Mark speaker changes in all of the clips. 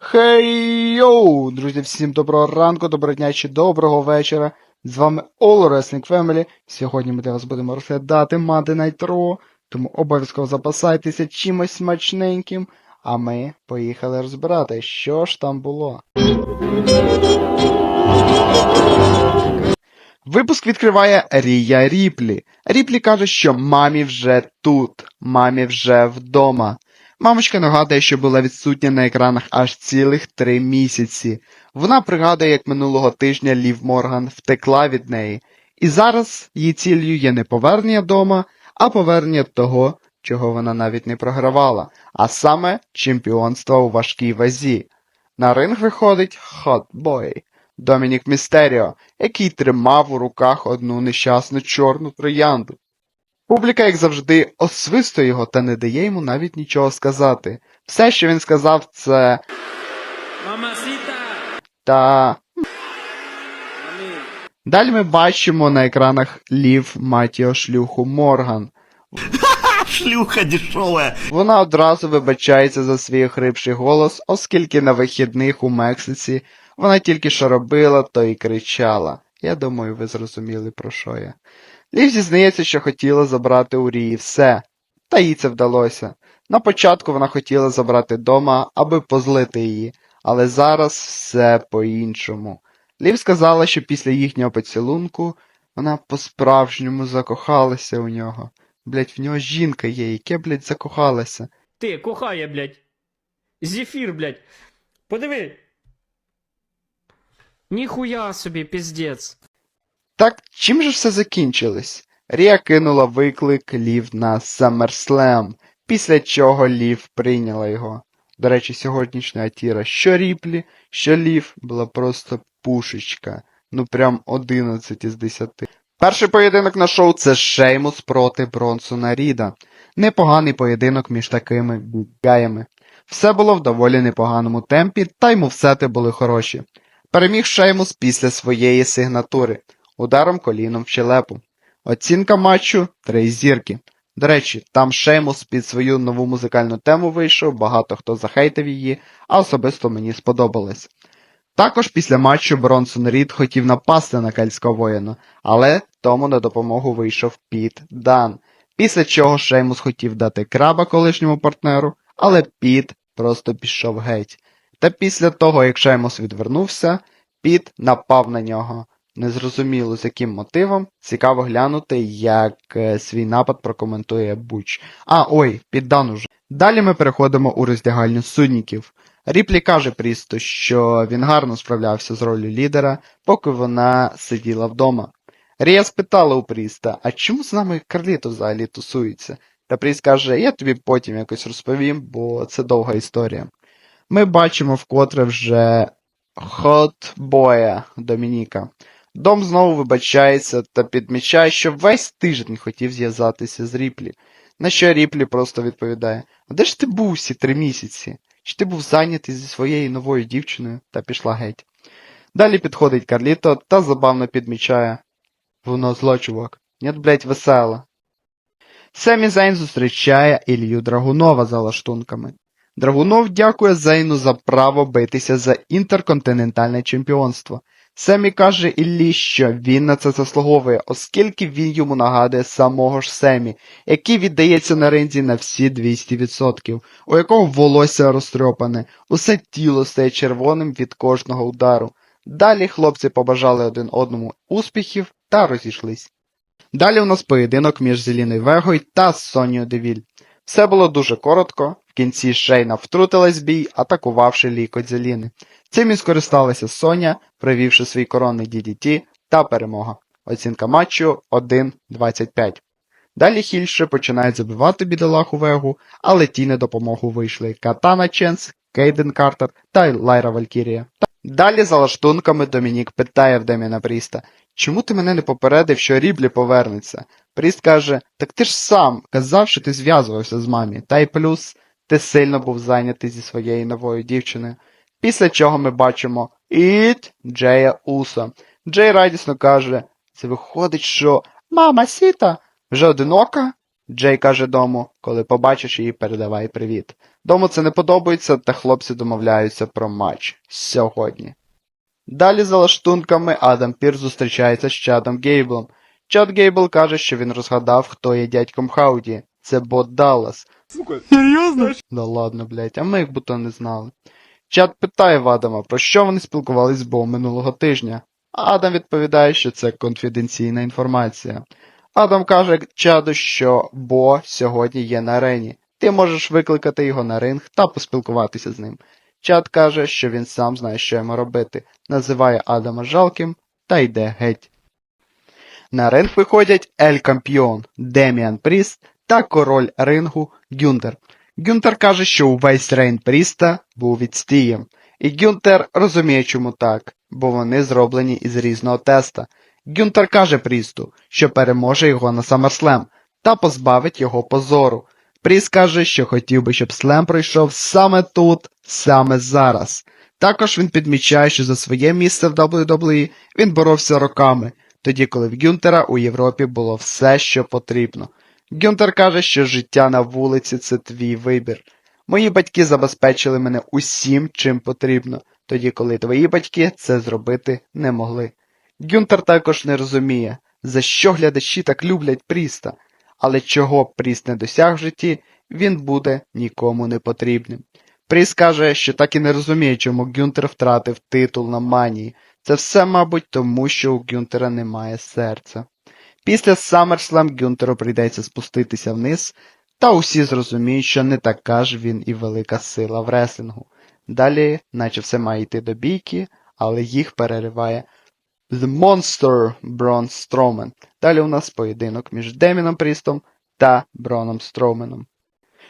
Speaker 1: Хей йоу! Друзі, всім доброго ранку, доброго дня чи доброго вечора. З вами All Wrestling Family. Сьогодні ми для вас будемо розглядати Monday Night Raw, тому обов'язково запасайтеся чимось смачненьким, а ми поїхали розбирати, що ж там було. Випуск відкриває Рія Ріплі. Ріплі каже, що мамі вже тут, мамі вже вдома. Мамочка нагадує, що була відсутня на екранах аж цілих три місяці. Вона пригадує, як минулого тижня Лів Морган втекла від неї. І зараз її ціллю є не повернення дома, а повернення того, чого вона навіть не програвала, а саме чемпіонство у важкій вазі. На ринг виходить Hot Boy Домінік Містеріо, який тримав у руках одну нещасну чорну троянду. Публіка, як завжди, освистує його та не дає йому навіть нічого сказати. Все, що він сказав, це
Speaker 2: Mamacita.
Speaker 1: та. Далі ми бачимо на екранах Лів Матіо шлюху Морган.
Speaker 3: Шлюха дешевая.
Speaker 1: Вона одразу вибачається за свій охрипший голос, оскільки на вихідних у Мексиці вона тільки що робила, то й кричала. Я думаю, ви зрозуміли, про що я. Лів зізнається, що хотіла забрати у Рії все, та їй це вдалося. На початку вона хотіла забрати дома, аби позлити її, але зараз все по-іншому. Лів сказала, що після їхнього поцілунку вона по-справжньому закохалася у нього. Блять, в нього жінка є, яке, блять, закохалася.
Speaker 2: Ти, кохає, блядь. Зефір, блядь. Подиви. Ніхуя собі, піздець.
Speaker 1: Так, чим же все закінчилось? Рія кинула виклик Лів на SummerSlam, після чого Лів прийняла його. До речі, сьогоднішня атіра що Ріплі, що Лів була просто пушечка. Ну прям 11 із 10. Перший поєдинок на шоу це Шеймус проти Бронсона Ріда. Непоганий поєдинок між такими бігаями. Все було в доволі непоганому темпі, та й мувсети були хороші. Переміг Шеймус після своєї сигнатури ударом коліном в щелепу. Оцінка матчу три зірки. До речі, там Шеймус під свою нову музикальну тему вийшов, багато хто захейтив її, а особисто мені сподобалось. Також після матчу Бронсон Рід хотів напасти на кельського воїна, але тому на допомогу вийшов Піт Дан. Після чого Шеймус хотів дати краба колишньому партнеру, але Піт просто пішов геть. Та після того, як Шеймус відвернувся, Піт напав на нього. Незрозуміло з яким мотивом. Цікаво глянути, як е, свій напад прокоментує Буч. А, ой, піддан уже. Далі ми переходимо у роздягальню судніків. Ріплі каже Прісту, що він гарно справлявся з ролью лідера, поки вона сиділа вдома. Рія спитала у Пріста, а чому з нами Карліто взагалі тусується? Та Пріст каже, я тобі потім якось розповім, бо це довга історія. Ми бачимо вкотре вже хот-боя Домініка. Дом знову вибачається та підмічає, що весь тиждень хотів зв'язатися з Ріплі. На що Ріплі просто відповідає: А де ж ти був всі три місяці? Чи ти був зайнятий зі своєю новою дівчиною та пішла геть? Далі підходить Карліто та забавно підмічає. Воно зло, чувак. Нет, блять, весело. Семі Зейн зустрічає Ілью Драгунова за лаштунками. Драгунов дякує Зейну за право битися за інтерконтинентальне чемпіонство. Семі каже Іллі, що він на це заслуговує, оскільки він йому нагадує самого ж Семі, який віддається на ринзі на всі 200%, у якого волосся розтрьопане, усе тіло стає червоним від кожного удару. Далі хлопці побажали один одному успіхів та розійшлись. Далі у нас поєдинок між Зеліною Вегою та Сонією Девіль. Все було дуже коротко, в кінці Шейна втрутилась бій, атакувавши лікоть Зеліни. Цим і скористалася Соня, провівши свій коронний DDT та перемога. Оцінка матчу 1.25. Далі хільше починають забивати бідолаху Вегу, але ті на допомогу вийшли Катана Ченс, Кейден Картер та Лайра Валькірія. Далі за лаштунками Домінік питає в Деміна Пріста, чому ти мене не попередив, що Ріблі повернеться? Пріст каже, так ти ж сам казав, що ти зв'язувався з мамі, та й плюс ти сильно був зайнятий зі своєю новою дівчиною. Після чого ми бачимо Іт Джея Усо. Джей радісно каже, це виходить, що мама Сіта вже одинока? Джей каже дому, коли побачиш її, передавай привіт. Дому це не подобається, та хлопці домовляються про матч сьогодні. Далі за лаштунками Адам Пірс зустрічається з Чадом Гейблом. Чад Гейбл каже, що він розгадав, хто є дядьком Хауді. Це Бот Даллас.
Speaker 3: Серьезно?
Speaker 1: Да ладно, блять, а ми як будто не знали. Чад питає в Адама, про що вони спілкувались з Бо минулого тижня. А Адам відповідає, що це конфіденційна інформація. Адам каже Чаду, що Бо сьогодні є на арені. Ти можеш викликати його на ринг та поспілкуватися з ним. Чад каже, що він сам знає, що йому робити, називає Адама жалким та йде геть. На ринг виходять Ель Кампіон, Деміан Пріст та король рингу Гюнтер. Гюнтер каже, що увесь рейн Пріста був відстієм. І Гюнтер розуміє, чому так, бо вони зроблені із різного теста. Гюнтер каже Прісту, що переможе його на SummerSlam та позбавить його позору. Пріст каже, що хотів би, щоб Слем пройшов саме тут, саме зараз. Також він підмічає, що за своє місце в WWE він боровся роками, тоді коли в Гюнтера у Європі було все, що потрібно. Гюнтер каже, що життя на вулиці це твій вибір. Мої батьки забезпечили мене усім, чим потрібно, тоді коли твої батьки це зробити не могли. Гюнтер також не розуміє, за що глядачі так люблять Пріста, але чого Пріст не досяг в житті, він буде нікому не потрібним. Пріст каже, що так і не розуміє, чому Гюнтер втратив титул на манії. Це все, мабуть, тому, що у Гюнтера немає серця. Після SummerSlam Гюнтеру прийдеться спуститися вниз, та усі зрозуміють, що не така ж він і велика сила в реслінгу. Далі, наче все має йти до бійки, але їх перериває The Monster Брон Строумен. Далі у нас поєдинок між Деміном Прістом та Броном Строуменом.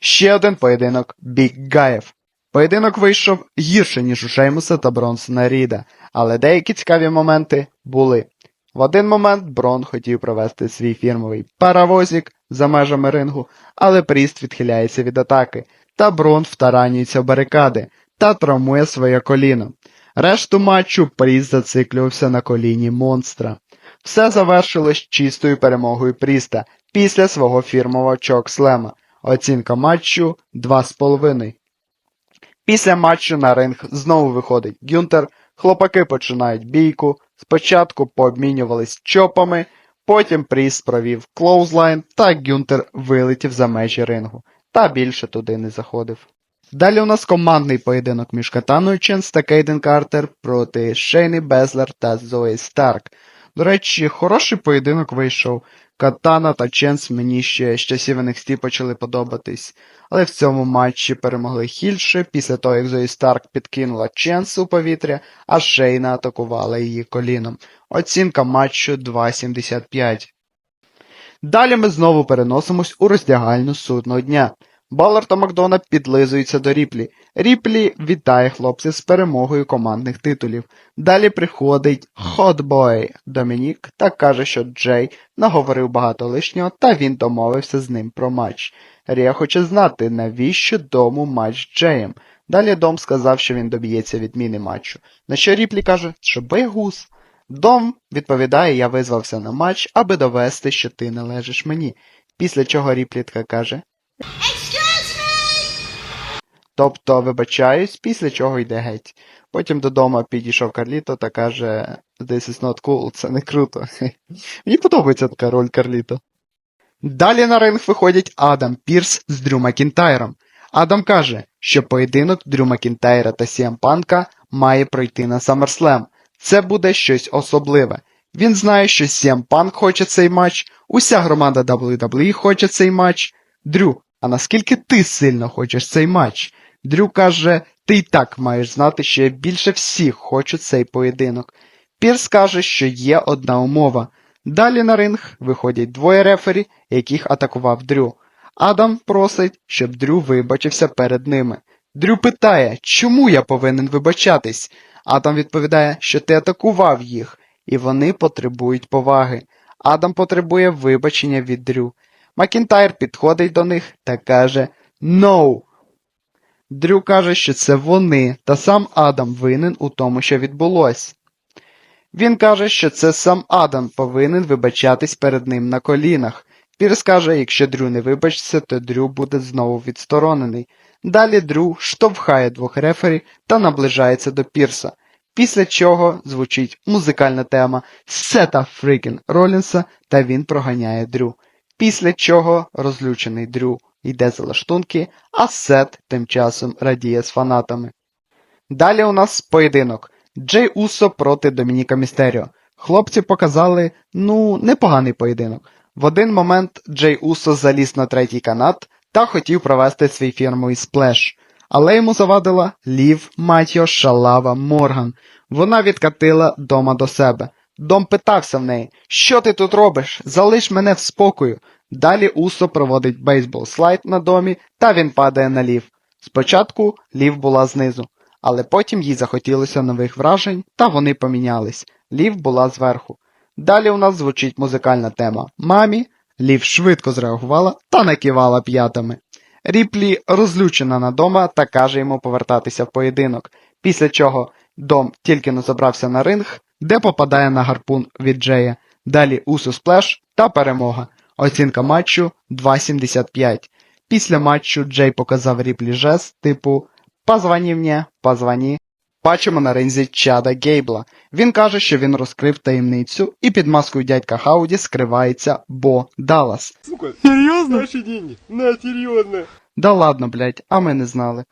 Speaker 1: Ще один поєдинок Біг Гаєв. Поєдинок вийшов гірше, ніж у Шеймуса та Бронсона Ріда, але деякі цікаві моменти були. В один момент Брон хотів провести свій фірмовий паровозик за межами рингу, але Пріст відхиляється від атаки, та Брон втаранюється в барикади та травмує своє коліно. Решту матчу Пріст зациклювався на коліні монстра. Все завершилось чистою перемогою Пріста після свого фірмового чокслема. Оцінка матчу 2,5. Після матчу на ринг знову виходить Гюнтер, хлопаки починають бійку, спочатку пообмінювались чопами, потім Пріс провів клоузлайн та Гюнтер вилетів за межі рингу, та більше туди не заходив. Далі у нас командний поєдинок між Катаною Ченс та Кейден Картер проти Шейни Безлер та Зої Старк. До речі, хороший поєдинок вийшов. Катана та Ченс мені ще з часів NXT почали подобатись, але в цьому матчі перемогли Хільше після того, як Зої Старк підкинула Ченс у повітря, а Шейна атакувала її коліном. Оцінка матчу 2.75. Далі ми знову переносимось у роздягальню судного дня. Балер та Макдона підлизуються до Ріплі. Ріплі вітає хлопців з перемогою командних титулів. Далі приходить Хотбой Домінік та каже, що Джей наговорив багато лишнього, та він домовився з ним про матч. Рія хоче знати, навіщо дому матч з Джеєм. Далі Дом сказав, що він доб'ється відміни матчу. На що Ріплі каже, що байгус. Дом відповідає, я визвався на матч, аби довести, що ти належиш мені. Після чого Ріплітка каже, Тобто, вибачаюсь, після чого йде геть. Потім додому підійшов Карліто та каже: This is not cool, це не круто. Мені подобається така роль Карліто. Далі на ринг виходять Адам Пірс з Дрю Макінтайром. Адам каже, що поєдинок Дрю Макінтайра та Сіам Панка має пройти на SummerSlam. Це буде щось особливе. Він знає, що Сіам Панк хоче цей матч, уся громада WWE хоче цей матч. Дрю, а наскільки ти сильно хочеш цей матч? Дрю каже, ти й так маєш знати, що я більше всіх хочу цей поєдинок. Пірс каже, що є одна умова. Далі на ринг виходять двоє рефері, яких атакував Дрю. Адам просить, щоб Дрю вибачився перед ними. Дрю питає, чому я повинен вибачатись? Адам відповідає, що ти атакував їх, і вони потребують поваги. Адам потребує вибачення від Дрю. Макінтайр підходить до них та каже «No». Дрю каже, що це вони, та сам Адам винен у тому, що відбулось. Він каже, що це сам Адам повинен вибачатись перед ним на колінах. Пірс каже, якщо Дрю не вибачиться, то Дрю буде знову відсторонений. Далі Дрю штовхає двох рефері та наближається до Пірса. Після чого звучить музикальна тема Сета Фрікін Ролінса та він проганяє Дрю. Після чого розлючений Дрю йде за лаштунки, а Сет тим часом радіє з фанатами. Далі у нас поєдинок. Джей Усо проти Домініка Містеріо. Хлопці показали, ну, непоганий поєдинок. В один момент Джей Усо заліз на третій канат та хотів провести свій фірмовий сплеш. Але йому завадила Лів Матіо Шалава Морган. Вона відкатила дома до себе. Дом питався в неї: Що ти тут робиш? Залиш мене в спокою. Далі Усо проводить бейсбол слайд на домі, та він падає на лів. Спочатку лів була знизу, але потім їй захотілося нових вражень, та вони помінялись. Лів була зверху. Далі у нас звучить музикальна тема Мамі. Лів швидко зреагувала та накивала п'ятами. Ріплі розлючена на дома та каже йому повертатися в поєдинок, після чого дом тільки не забрався на ринг, де попадає на гарпун від Джея. Далі Усу сплеш та перемога. Оцінка матчу 2.75. Після матчу Джей показав Ріплі жест типу «Позвоні мені, позвоні». Бачимо на ринзі Чада Гейбла. Він каже, що він розкрив таємницю, і під маскою дядька Хауді скривається Бо Даллас.
Speaker 4: Серьезно? Наши деньги. На, серьезно.
Speaker 1: Да ладно, блять, а ми не знали.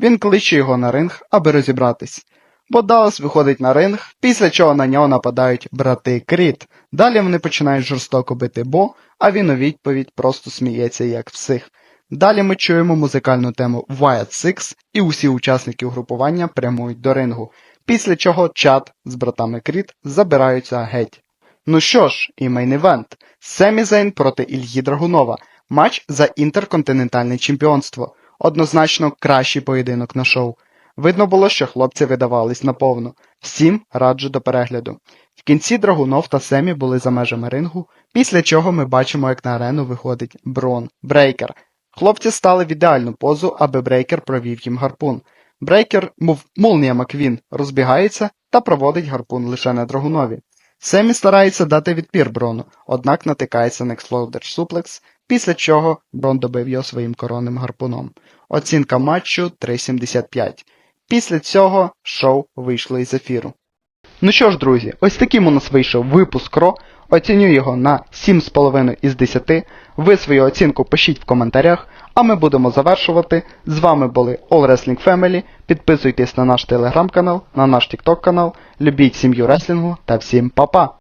Speaker 1: Він кличе його на ринг, аби розібратись. Бо Даллас виходить на ринг, після чого на нього нападають брати Кріт. Далі вони починають жорстоко бити Бо, а він у відповідь просто сміється як всіх. Далі ми чуємо музикальну тему Wyatt Six, і усі учасники угрупування прямують до рингу, після чого чат з братами Кріт забираються геть. Ну що ж, і мейн-івент. Семі Зейн проти Ільї Драгунова. Матч за інтерконтинентальне чемпіонство. Однозначно кращий поєдинок на шоу. Видно було, що хлопці видавались наповну. Всім раджу до перегляду. В кінці Драгунов та Семі були за межами рингу, після чого ми бачимо, як на арену виходить Брон Брейкер. Хлопці стали в ідеальну позу, аби Брейкер провів їм гарпун. Брейкер, мов молнія Маквін, розбігається та проводить гарпун лише на Драгунові. Семі старається дати відпір Брону, однак натикається на Exploder Suplex, після чого Брон добив його своїм коронним гарпуном. Оцінка матчу 3.75. Після цього шоу вийшло із ефіру. Ну що ж, друзі, ось таким у нас вийшов випуск Ро. Оціню його на 7,5 із 10. Ви свою оцінку пишіть в коментарях, а ми будемо завершувати. З вами були All Wrestling Family. Підписуйтесь на наш телеграм-канал, на наш тікток канал, любіть сім'ю реслінгу та всім па-па!